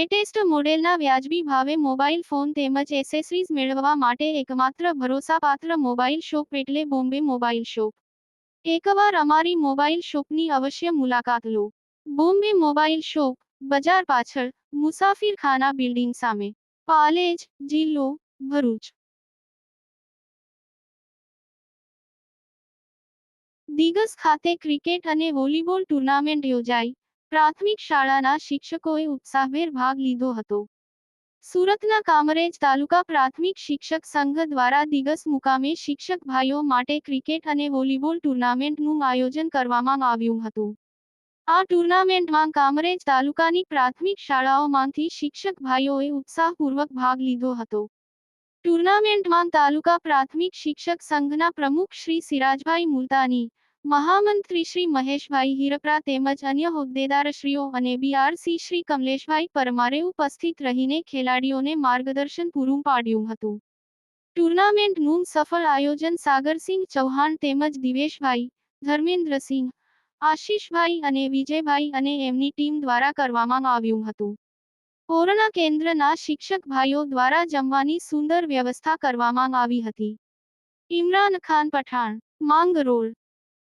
Latest મોડેલના વ્યાજબી ભાવે મોબાઈલ ફોન તેમજ એસેસરીઝ મેળવવા માટે એકમાત્ર ભરોસાપાત્ર મોબાઈલ શોપ એટલે બોમ્બે મોબાઈલ શોપ. એકવાર અમારી મોબાઈલ શોપની અવશ્ય મુલાકાત લો. બોમ્બે મોબાઈલ શોપ, બજાર પાછળ, મુસાફિરખાના બિલ્ડિંગ સામે. પાલેજ, જિલ્લો, ભરૂચ. દિગસ ખાતે ક્રિકેટ અને વોલીબોલ ટુર્નામેન્ટ યોજાઈ પ્રાથમિક શાળાના શિક્ષકોએ ઉત્સાહભેર ભાગ લીધો હતો. સુરતના કામરેજ તાલુકા પ્રાથમિક શિક્ષક સંઘ દ્વારા દિગસ મુકામે શિક્ષક ભાઈઓ માટે ક્રિકેટ અને વોલીબોલ ટુર્નામેન્ટનું આયોજન કરવામાં આવ્યું હતું. આ ટુર્નામેન્ટમાં કામરેજ તાલુકાની પ્રાથમિક શાળાઓમાંથી શિક્ષક ભાઈઓએ ઉત્સાહપૂર્વક ભાગ લીધો હતો. ટુર્નામેન્ટમાં તાલુકા પ્રાથમિક શિક્ષક સંઘના પ્રમુખ શ્રી સિરાજભાઈ મુલતાની મહામંત્રી શ્રી મહેશભાઈ હિરપરા તેમજ અન્ય હોદ્દેદારશ્રીઓ અને બીઆરસી શ્રી કમલેશભાઈ પરમારે ઉપસ્થિત રહીને ખેલાડીઓને માર્ગદર્શન પૂરું પાડ્યું હતું. ટુર્નામેન્ટનું સફળ આયોજન સાગરસિંહ ચૌહાણ તેમજ દિવેશભાઈ, ધર્મેન્દ્રસિંહ, આશીષભાઈ અને વિજયભાઈ અને એમની ટીમ દ્વારા કરવામાં આવ્યું હતું. કોરોના કેન્દ્રના શિક્ષક ભાઈઓ દ્વારા જમવાની સુંદર વ્યવસ્થા કરવામાં આવી હતી. ઇમરાન ખાન પઠાણ માંગ રોડ